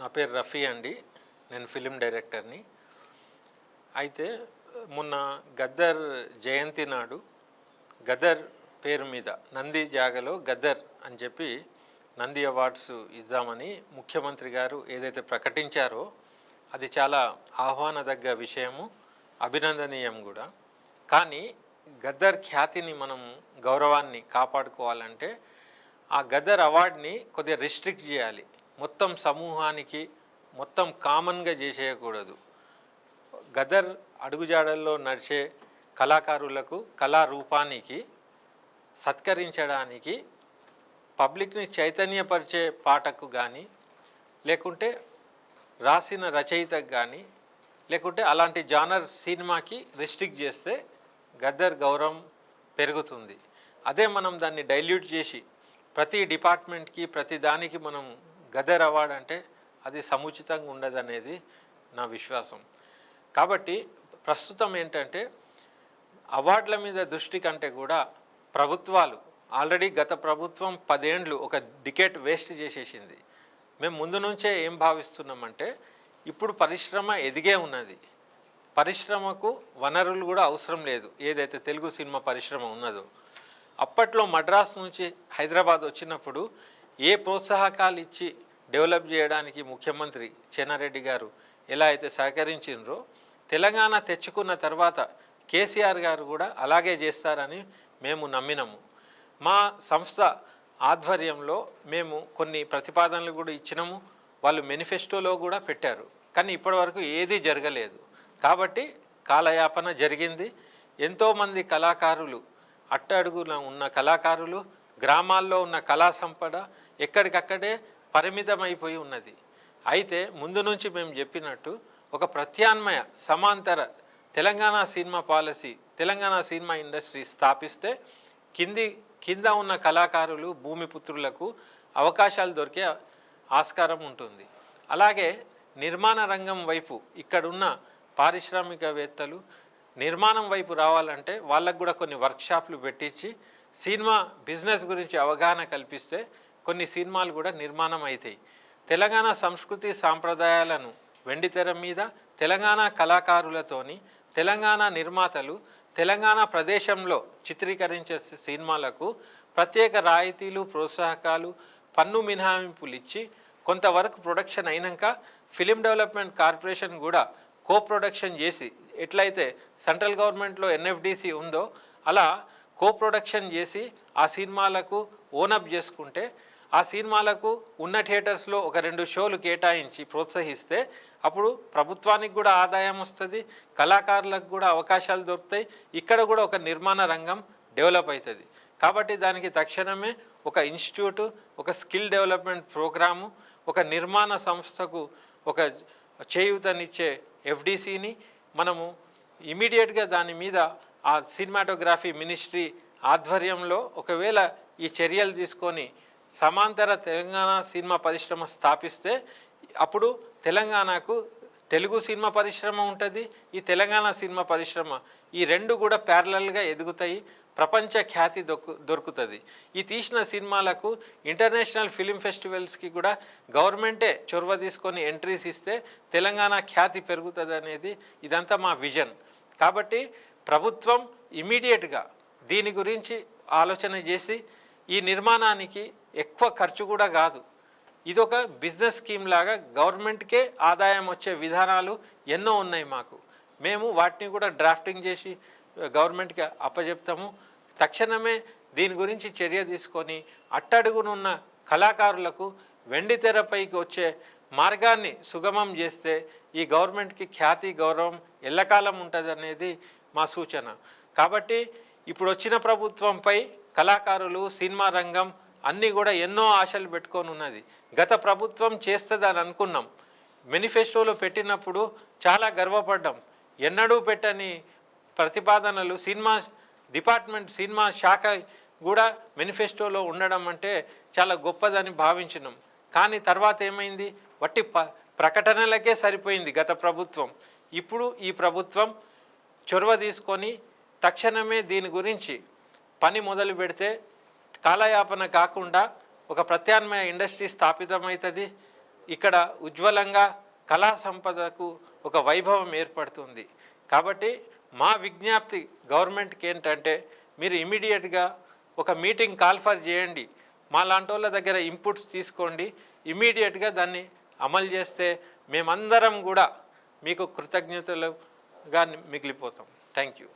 నా పేరు రఫీ అండి. నేను ఫిలిం డైరెక్టర్ని. అయితే మొన్న గద్దర్ జయంతి నాడు గదర్ పేరు మీద నంది జాగలో గదర్ అని చెప్పి నంది అవార్డ్స్ ఇద్దామని ముఖ్యమంత్రి గారు ఏదైతే ప్రకటించారో అది చాలా ఆహ్వానదగ్గ విషయము అభినందనీయం కూడా. కానీ గద్దర్ ఖ్యాతిని మనం గౌరవాన్ని కాపాడుకోవాలంటే ఆ గదర్ అవార్డ్ని కొద్దిగా రిస్ట్రిక్ట్ చేయాలి. మొత్తం సమూహానికి మొత్తం కామన్గా చేసేయకూడదు. గదర్ అడుగుజాడల్లో నడిచే కళాకారులకు కళారూపానికి సత్కరించడానికి పబ్లిక్ని చైతన్యపరిచే పాటకు కానీ లేకుంటే రాసిన రచయితకు కానీ లేకుంటే అలాంటి జానర్ సినిమాకి రిస్ట్రిక్ట్ చేస్తే గద్దర్ గౌరవం పెరుగుతుంది. అదే మనం దాన్ని డైల్యూట్ చేసి ప్రతి డిపార్ట్మెంట్కి ప్రతి దానికి మనం గదర్ అవార్డ్ అంటే అది సముచితంగా ఉండదనేది నా విశ్వాసం. కాబట్టి ప్రస్తుతం ఏంటంటే అవార్డుల మీద దృష్టి కంటే కూడా ప్రభుత్వాలు ఆల్రెడీ గత ప్రభుత్వం పదేండ్లు ఒక డికెట్ వేస్ట్ చేసేసింది. మేము ముందు నుంచే ఏం భావిస్తున్నామంటే ఇప్పుడు పరిశ్రమ ఎదిగే ఉన్నది. పరిశ్రమకు వనరులు కూడా అవసరం లేదు. ఏదైతే తెలుగు సినిమా పరిశ్రమ ఉన్నదో. అప్పట్లో మద్రాస్ నుంచి హైదరాబాద్ వచ్చినప్పుడు ఏ ప్రోత్సాహకాలు ఇచ్చి డెవలప్ చేయడానికి ముఖ్యమంత్రి చెన్నారెడ్డి గారు ఎలా అయితే సహకరించిండ్రో తెలంగాణ తెచ్చుకున్న తర్వాత కేసీఆర్ గారు కూడా అలాగే చేస్తారని మేము నమ్మినాము. మా సంస్థ ఆధ్వర్యంలో మేము కొన్ని ప్రతిపాదనలు కూడా ఇచ్చినాము వాళ్ళు మేనిఫెస్టోలో కూడా పెట్టారు. కానీ ఇప్పటివరకు ఏదీ జరగలేదు. కాబట్టి కాలయాపన జరిగింది. ఎంతోమంది కళాకారులు అట్టడుగున ఉన్న కళాకారులు గ్రామాల్లో ఉన్న కళా సంపద ఎక్కడికక్కడే పరిమితమైపోయి ఉన్నది. అయితే ముందు నుంచి మేము చెప్పినట్టు ఒక ప్రత్యామ్నాయ సమాంతర Telangana cinema policy Telangana cinema industry స్థాపిస్తే కింది కింద ఉన్న కళాకారులు భూమిపుత్రులకు అవకాశాలు దొరికే ఆస్కారం ఉంటుంది. అలాగే నిర్మాణ రంగం వైపు ఇక్కడున్న పారిశ్రామికవేత్తలు నిర్మాణం వైపు రావాలంటే వాళ్ళకు కూడా కొన్ని వర్క్షాప్లు పెట్టించి సినిమా బిజినెస్ గురించి అవగాహన కల్పిస్తే కొన్ని సినిమాలు కూడా నిర్మాణం అవుతాయి తెలంగాణ సంస్కృతి సాంప్రదాయాలను వెండితెర మీద తెలంగాణ కళాకారులతోని తెలంగాణ నిర్మాతలు తెలంగాణ ప్రదేశంలో చిత్రీకరించే సినిమాలకు ప్రత్యేక రాయితీలు ప్రోత్సాహకాలు పన్ను మినహాయింపులు ఇచ్చి కొంతవరకు ప్రొడక్షన్ అయినాక ఫిలిం డెవలప్మెంట్ కార్పొరేషన్ కూడా కో ప్రొడక్షన్ చేసి ఎట్లయితే సెంట్రల్ గవర్నమెంట్లో ఎన్ఎఫ్డిసి ఉందో అలా కో ప్రొడక్షన్ చేసి ఆ సినిమాలకు ఓనప్ చేసుకుంటే ఆ సినిమాలకు ఉన్న థియేటర్స్లో ఒక రెండు షోలు కేటాయించి ప్రోత్సహిస్తే అప్పుడు ప్రభుత్వానికి కూడా ఆదాయం వస్తుంది కళాకారులకు కూడా అవకాశాలు దొరుకుతాయి ఇక్కడ కూడా ఒక నిర్మాణ రంగం డెవలప్ అవుతుంది. కాబట్టి దానికి తక్షణమే ఒక ఇన్స్టిట్యూటు ఒక స్కిల్ డెవలప్మెంట్ ప్రోగ్రాము ఒక నిర్మాణ సంస్థకు ఒక చేయూతనిచ్చే ఎఫ్డిసిని మనము ఇమీడియట్గా దాని మీద ఆ సినిమాటోగ్రఫీ మినిస్ట్రీ ఆధ్వర్యంలో ఒకవేళ ఈ చర్యలు తీసుకొని సమాంతర తెలంగాణ సినిమా పరిశ్రమ స్థాపిస్తే అప్పుడు తెలంగాణకు తెలుగు సినిమా పరిశ్రమ ఉంటుంది ఈ తెలంగాణ సినిమా పరిశ్రమ. ఈ రెండు కూడా ప్యారలల్గా ఎదుగుతాయి ప్రపంచ ఖ్యాతి దొక్కు దొరుకుతుంది. ఈ తీసిన సినిమాలకు ఇంటర్నేషనల్ ఫిలిం ఫెస్టివల్స్కి కూడా గవర్నమెంటే చొరవ తీసుకొని ఎంట్రీస్ ఇస్తే తెలంగాణ ఖ్యాతి పెరుగుతుంది అనేది ఇదంతా మా విజన్. కాబట్టి ప్రభుత్వం ఇమీడియట్గా దీని గురించి ఆలోచన చేసి ఈ నిర్మాణానికి ఎక్కువ ఖర్చు కూడా కాదు. ఇదొక బిజినెస్ స్కీమ్ లాగా గవర్నమెంట్కే ఆదాయం వచ్చే విధానాలు ఎన్నో ఉన్నాయి మాకు. మేము వాటిని కూడా డ్రాఫ్టింగ్ చేసి గవర్నమెంట్కి అప్పజెప్తాము. తక్షణమే దీని గురించి చర్య తీసుకొని అట్టడుగునున్న కళాకారులకు వెండి తెరపైకి వచ్చే మార్గాన్ని సుగమం చేస్తే ఈ గవర్నమెంట్కి ఖ్యాతి గౌరవం ఎల్లకాలం ఉంటుంది అనేది మా సూచన. కాబట్టి ఇప్పుడు వచ్చిన ప్రభుత్వంపై కళాకారులు సినిమా రంగం అన్నీ కూడా ఎన్నో ఆశలు పెట్టుకొని ఉన్నది. గత ప్రభుత్వం చేస్తుందని అనుకున్నాం. మేనిఫెస్టోలో పెట్టినప్పుడు చాలా గర్వపడ్డాం. ఎన్నడూ పెట్టని ప్రతిపాదనలు సినిమా డిపార్ట్మెంట్ సినిమా శాఖ కూడా మేనిఫెస్టోలో ఉండడం అంటే చాలా గొప్పదని భావించినాం. కానీ తర్వాత ఏమైంది? వట్టి ప ప్రకటనలకే సరిపోయింది గత ప్రభుత్వం. ఇప్పుడు ఈ ప్రభుత్వం చొరవ తీసుకొని తక్షణమే దీని గురించి పని మొదలు పెడితే కాలయాపన కాకుండా ఒక ప్రత్యామ్నాయ ఇండస్ట్రీ స్థాపితమవుతుంది. ఇక్కడ ఉజ్వలంగా కళా సంపదకు ఒక వైభవం ఏర్పడుతుంది. కాబట్టి మా విజ్ఞప్తి గవర్నమెంట్కి ఏంటంటే మీరు ఇమీడియట్గా ఒక మీటింగ్ కాల్ఫర్ చేయండి. మా లాంటి వాళ్ళ దగ్గర ఇన్పుట్స్ తీసుకోండి. ఇమీడియట్గా దాన్ని అమలు చేస్తే మేమందరం కూడా మీకు కృతజ్ఞతలుగా మిగిలిపోతాం. Thank you.